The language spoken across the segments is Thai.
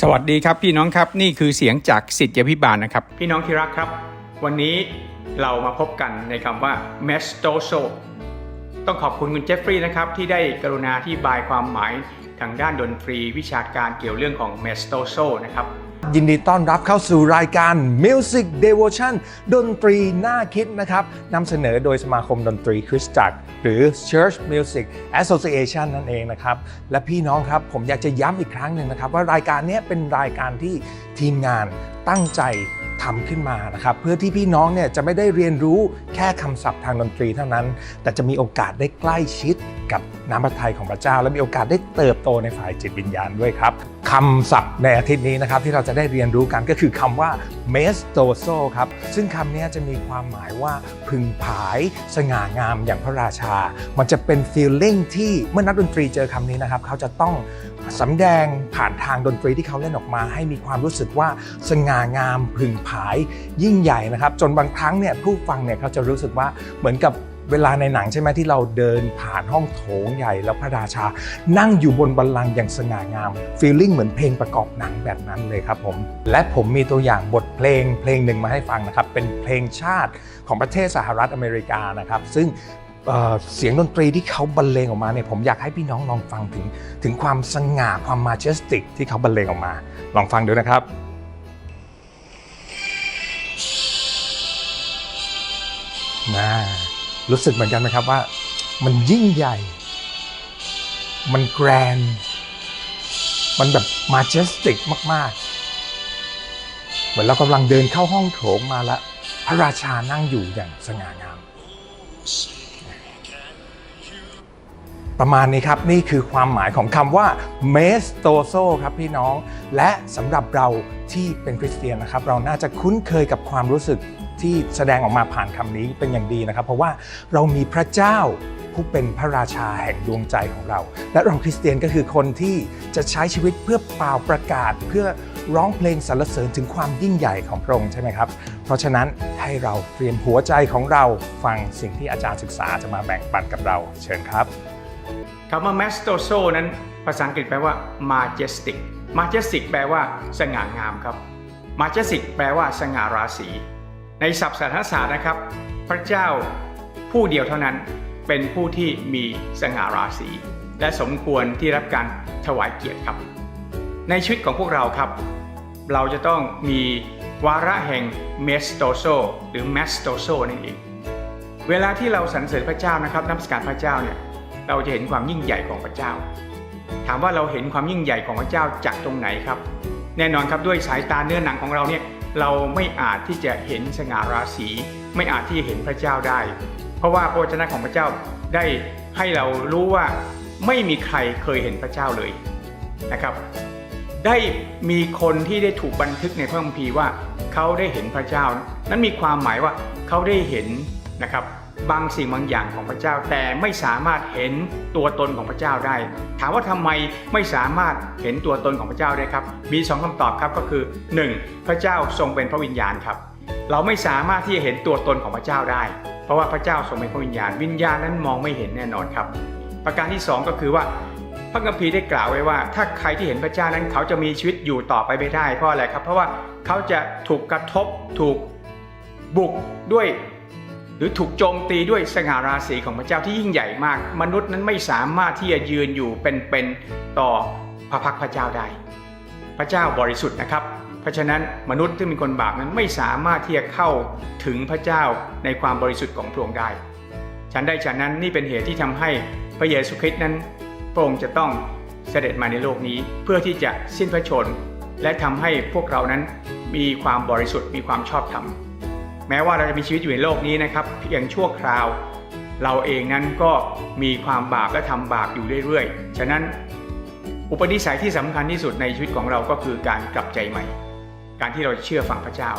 สวัสดีครับพี่น้องครับนี่คือเสียงจากสิทธิพิบาลนะครับ พี่น้องที่รักครับ วันนี้เรามาพบกันในคำว่า m e s t o s o ต้องขอบคุณคุณเจฟฟรีย์นะครับที่ได้กรุณาที่บายความหมายทางด้านดนตรีวิชาการเกี่ยวเรื่องของ m e s t o s o นะครับ ยินดีต้อนรับเข้าสู่รายการ Music Devotion ดนตรีน่าคิดนะครับนำเสนอโดยสมาคมดนตรีคริสตจักร หรือ Church Music Association นั่นเองนะครับ และพี่น้องครับผมอยากจะย้ำอีกครั้งหนึ่งนะครับ ว่ารายการนี้เป็นรายการที่ทีมงานตั้งใจ ทำขึ้นมานะครับเพื่อที่พี่น้องเนี่ยจะไม่ได้เรียนรู้แค่คำศัพท์ทางดนตรีเท่านั้น แต่จะมีโอกาสได้ใกล้ชิดกับน้ำพระทัยของพระเจ้า และมีโอกาสได้เติบโตในฝ่ายจิตวิญญาณด้วยครับคำศัพท์ในอาทิตย์นี้นะครับที่เราจะได้เรียนรู้กันก็คือคำว่า m e s t o s o ครับซึ่งคำนี้จะมีความหมายว่าพึงผายสง่างามอย่างพระราชา มันจะเป็น feeling ที่เมื่อนักดนตรีเจอคำนี้นะครับ เขาจะต้อง สำแดงผ่านทางดนตรีที่เขาเล่นออกมา ให้มีความรู้สึกว่าสง่างามพึงผายยิ่งใหญ่นะครับ จนบางครั้งเนี่ยผู้ฟังเนี่ยเขาจะรู้สึกว่าเหมือนกับเวลาในหนังใช่ไหมที่เราเดินผ่านห้องโถงใหญ่แล้วพระราชา นั่งอยู่บนบัลลังก์อย่างสง่างามฟีลลิ่งเหมือนเพลงประกอบหนังแบบนั้นเลยครับผม และผมมีตัวอย่างบทเพลงเพลงหนึ่งมาให้ฟังนะครับ เป็นเพลงชาติของประเทศสหรัฐอเมริกานะครับ ซึ่ง เสียงดนตรีที่เขาบรรเลงออกมาเนี่ยผมอยากให้พี่น้องลองฟังถึง ถึงความสง่าความมาเจสติกที่เขาบรรเลงออกมา ลองฟังดูนะครับนะรู้สึกเหมือนกันไหมครับว่า มันยิ่งใหญ่ มันแกรน มันแบบมาเจสติกมาก ๆ เหมือนเรากำลังเดินเข้าห้องโถงมาแล้ว พระราชานั่งอยู่อย่างสง่างาม ประมาณนี้ครับ นี่คือความหมายของคำว่า m e s t o s o ครับพี่น้อง และสำหรับเราที่เป็นคริสเตียนนะครับ เราน่าจะคุ้นเคยกับความรู้สึกที่แสดงออกมาผ่านคำนี้เป็นอย่างดีนะครับ เพราะว่าเรามีพระเจ้าผู้เป็นพระราชาแห่งดวงใจของเรา และเราคริสเตียนก็คือคนที่จะใช้ชีวิตเพื่อเป่าประกาศ เพื่อร้องเพลงสรรเสริญถึงความยิ่งใหญ่ของพระองค์ใช่ไหมครับ เพราะฉะนั้นให้เราเตรียมหัวใจของเราฟังสิ่งที่อาจารย์ศึกษาจะมาแบ่งปันกับเรา เชิญครับ คำว่า m a s t o s o นั้น ภาษาอังกฤษแปลว่า majestic majestic แปลว่า สง่างามครับ majestic แปลว่า สง่าราศีในศัพท์สารศาสตร์นะครับ พระเจ้าผู้เดียวเท่านั้นเป็นผู้ที่มีสง่าราศีและสมควรที่รับการถวายเกียรติครับ ในชีวิตของพวกเราครับ เราจะต้องมีวาระแห่ง m e s t o s o หรือ m a s t o s o นั่นเอง เวลาที่เราสรรเสริญพระเจ้านะครับนับสการพระเจ้าเนี่ย เราจะเห็นความยิ่งใหญ่ของพระเจ้า ถามว่าเราเห็นความยิ่งใหญ่ของพระเจ้าจากตรงไหนครับ แน่นอนครับด้วยสายตาเนื้อหนังของเราเนี่ยเราไม่อาจที่จะเห็นสง่าราศีไม่อาจที่จะเห็นพระเจ้าได้ เพราะว่าพระวจนะของพระเจ้าได้ให้เรารู้ว่าไม่มีใครเคยเห็นพระเจ้าเลยนะครับ ได้มีคนที่ได้ถูกบันทึกในพระคัมภีร์ว่าเขาได้เห็นพระเจ้า นั้นมีความหมายว่าเขาได้เห็นนะครับ บางสิ่งบางอย่างของพระเจ้า แต่ไม่สามารถเห็นตัวตนของพระเจ้าได้ ถามว่าทำไมไม่สามารถเห็นตัวตนของพระเจ้าได้ครับ มีสองคำตอบครับก็คือ 1. พระเจ้าทรงเป็นพระวิญญาณครับ เราไม่สามารถที่จะเห็นตัวตนของพระเจ้าได้ เพราะว่าพระเจ้าทรงเป็นพระวิญญาณ วิญญาณนั้นมองไม่เห็นแน่นอนครับ ประการที่สองก็คือว่าพระคัมภีร์ได้กล่าวไว้ว่า ถ้าใครที่เห็นพระเจ้านั้นเขาจะมีชีวิตอยู่ต่อไปไม่ได้เพราะอะไรครับ เพราะว่าเขาจะถูกกระทบถูกบุกด้วย หรือถูกโจมตีด้วยสง่าราศีของพระเจ้าที่ยิ่งใหญ่มาก มนุษย์นั้นไม่สามารถที่จะยืนอยู่เป็นๆต่อพระพักพระเจ้าได้ พระเจ้าบริสุทธิ์นะครับ เพราะฉะนั้นมนุษย์ที่เป็นคนบาปนั้นไม่สามารถที่จะเข้าถึงพระเจ้าในความบริสุทธิ์ของพระองค์ได้ ฉันได้ฉะนั้นนี่เป็นเหตุที่ทำให้พระเยซูคริสต์นั้นพระองค์จะต้องเสด็จมาในโลกนี้เพื่อที่จะสิ้นพระชน และทำให้พวกเรานั้นมีความบริสุทธิ์มีความชอบธรรม แม้ว่าเราจะมีชีวิตอยู่ในโลกนี้นะครับเพียงชั่วคราว เราเองนั้นก็มีความบาปและทำบาปอยู่เรื่อยๆ ฉะนั้นอุปนิสัยที่สำคัญที่สุดในชีวิตของเราก็คือการกลับใจใหม่ การที่เราเชื่อฟังพระเจ้า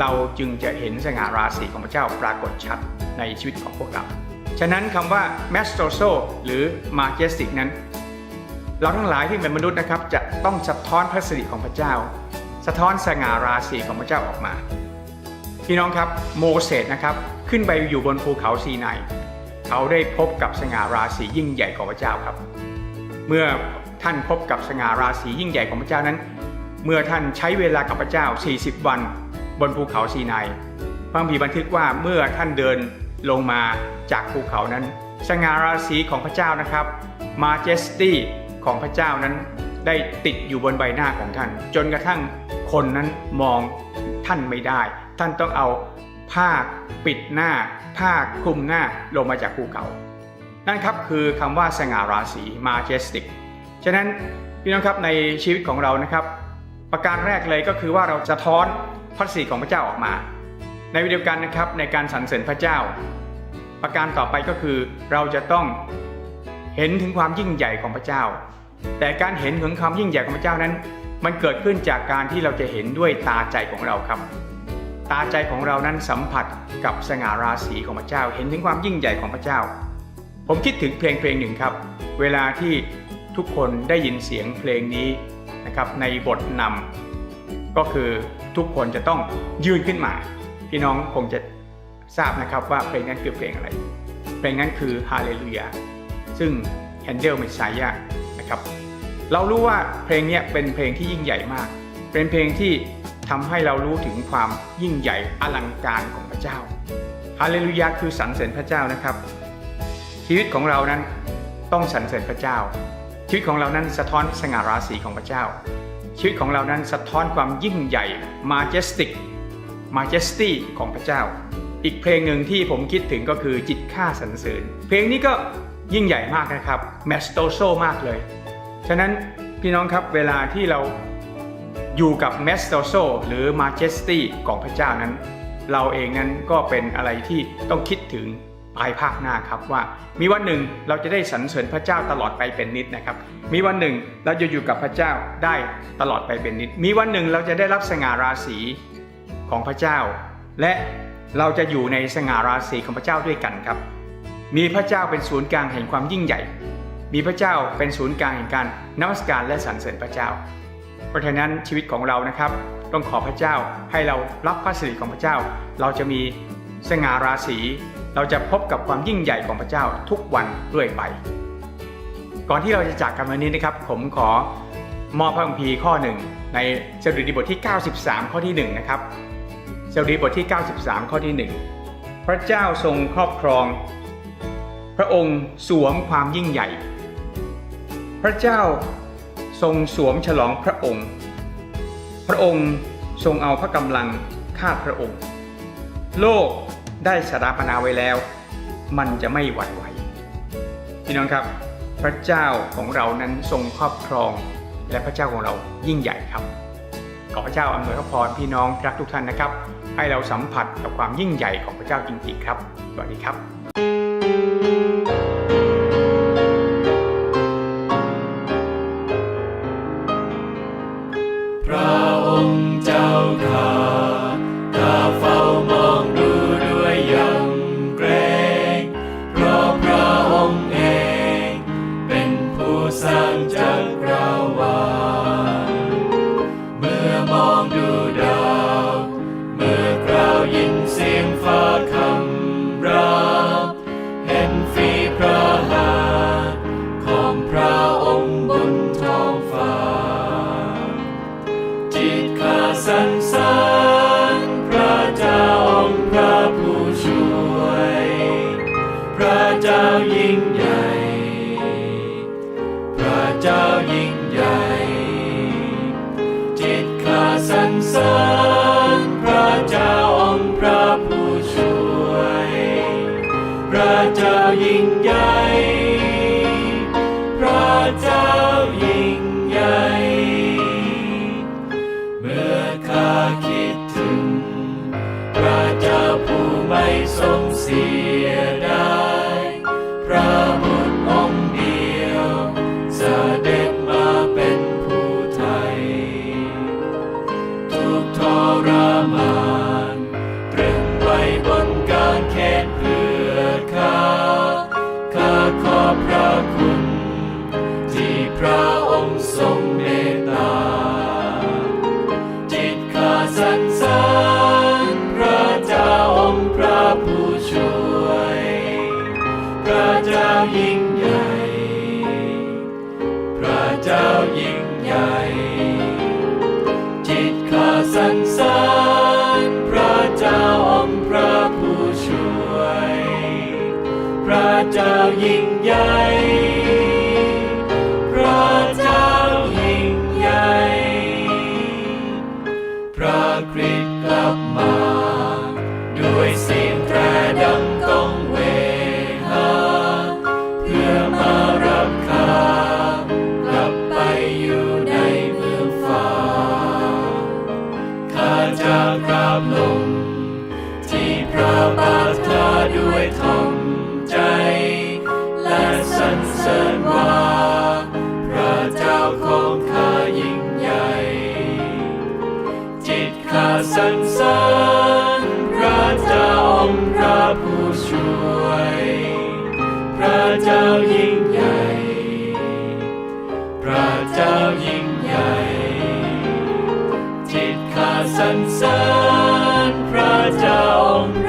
เราจึงจะเห็นสง่าราศีของพระเจ้าปรากฏชัดในชีวิตของพวกเรา ฉะนั้นคำว่า m a s t o s o หรือ majestic นั้น เราทั้งหลายที่เป็นมนุษย์นะครับจะต้องสะท้อนพระสิริของพระเจ้า สะท้อนสง่าราศีของพระเจ้าออกมา พี่น้องครับโมเสสนะครับขึ้นไปอยู่บนภูเขาซีไนเขาได้พบกับสง่าราศียิ่งใหญ่ของพระเจ้าครับ เมื่อท่านพบกับสง่าราศียิ่งใหญ่ของพระเจ้านั้น เมื่อท่านใช้เวลากับพระเจ้า 40 วันบนภูเขาซีนายพระคัมภีบันทึกว่าเมื่อท่านเดินลงมาจากภูเขานั้น สง่าราศีของพระเจ้านะครับ majesty ของพระเจ้านั้นได้ติดอยู่บนใบหน้าของท่าน จนกระทั่งคนนั้นมองท่านไม่ได้ ท่านต้องเอาผ้าปิดหน้า ผ้าคลุมหน้าลงมาจากภูเขา นั่นครับคือคำว่าสง่าราศี majestic ฉะนั้นพี่น้องครับในชีวิตของเรานะครับ ประการแรกเลยก็คือว่าเราจะท้อนพระสิริของพระเจ้าออกมา ในวิดีโอกันนะครับในการสรรเสริญพระเจ้า ประการต่อไปก็คือเราจะต้องเห็นถึงความยิ่งใหญ่ของพระเจ้า แต่การเห็นถึงความยิ่งใหญ่ของพระเจ้านั้น มันเกิดขึ้นจากการที่เราจะเห็นด้วยตาใจของเราครับ ตาใจของเรานั้นสัมผัสกับสง่าราศีของพระเจ้า เห็นถึงความยิ่งใหญ่ของพระเจ้า ผมคิดถึงเพลงเพลงหนึ่งครับ เวลาที่ทุกคนได้ยินเสียงเพลงนี้นะครับในบทนำก็คือทุกคนจะต้องยืนขึ้นมา พี่น้องคงจะทราบนะครับว่าเพลงนั้นคือเพลงอะไร เพลงนั้นคือฮาเลลูยาซึ่งแฮนเดลเมสไซยานะครับ เรารู้ว่าเพลงนี้เป็นเพลงที่ยิ่งใหญ่มาก เป็นเพลงที่ ทำให้เรารู้ถึงความยิ่งใหญ่อลังการของพระเจ้าฮาเลลูยาคือสรรเสริญพระเจ้านะครับ ชีวิตของเรานั้นต้องสรรเสริญพระเจ้า ชีวิตของเรานั้นสะท้อนสง่าราศีของพระเจ้า ชีวิตของเรานั้นสะท้อนความยิ่งใหญ่ majestic majesty ของพระเจ้า อีกเพลงหนึ่งที่ผมคิดถึงก็คือจิตข้าสรรเสริญ เพลงนี้ก็ยิ่งใหญ่มากนะครับ m a s t o s o มากเลย ฉะนั้นพี่น้องครับเวลาที่เรา อยู่กับ m a s t o s o หรือ majesty ของพระเจ้านั้น เราเองนั้นก็เป็นอะไรที่ต้องคิดถึงภายภาคหน้าครับว่า มีวันหนึ่งเราจะได้สรรเสริญพระเจ้าตลอดไปเป็นนิดนะครับ มีวันหนึ่งเราจะอยู่กับพระเจ้าได้ตลอดไปเป็นนิด มีวันหนึ่งเราจะได้รับสง่าราศีของพระเจ้า และเราจะอยู่ในสง่าราศีของพระเจ้าด้วยกันครับ มีพระเจ้าเป็นศูนย์กลางแห่งความยิ่งใหญ่ มีพระเจ้าเป็นศูนย์กลางแห่งการนมัสการและสรรเสริญพระเจ้า เพราะฉะนั้นชีวิตของเรานะครับ ต้องขอพระเจ้าให้เรารับพระสิริของพระเจ้า เราจะมีสง่าราศีเราจะพบกับความยิ่งใหญ่ของพระเจ้าทุกวันเรื่อยไป ก่อนที่เราจะจากกันวันนี้นะครับ ผมขอมอบพระคัมภีร์ข้อหนึ่งในสดุดีบทที่ 93 ข้อที่1นะครับสดุดีบทที่ 93 ข้อที่ 1 พระเจ้าทรงครอบครอง พระองค์สวมความยิ่งใหญ่ พระเจ้า ทรงสวมฉลองพระองค์ พระองค์ทรงเอาพระกำลังฆ่าพระองค์ โลกได้สถาปนาไว้แล้ว มันจะไม่หวั่นไหวพี่น้องครับ พระเจ้าของเรานั้นทรงครอบครอง และพระเจ้าของเรายิ่งใหญ่ครับขอพระเจ้าอำนวยพระพรพี่น้องรักทุกท่านนะครับ ให้เราสัมผัสกับความยิ่งใหญ่ของพระเจ้าจริงๆครับสวัสดีครับ ยิ่งใหญ่ พระเจ้ายิ่งใหญ่ จิตข้าสรรเสริญพระเจ้าองค์พระผู้ช่วย พระเจ้ายิ่งใหญ่ พระเจ้ายิ่งใหญ่ เมื่อข้าคิดถึง พระเจ้าผู้ไม่ทรงเสีย ยิ่งใหญ่สรรเสริญพระเจ้าองค์พระผู้ช่วย พระเจ้ายิ่งใหญ่ จ้ายิ่งใหญ่ พระเจ้ายิ่งใหญ่ จิตขาสันสริพระเจ้าองค์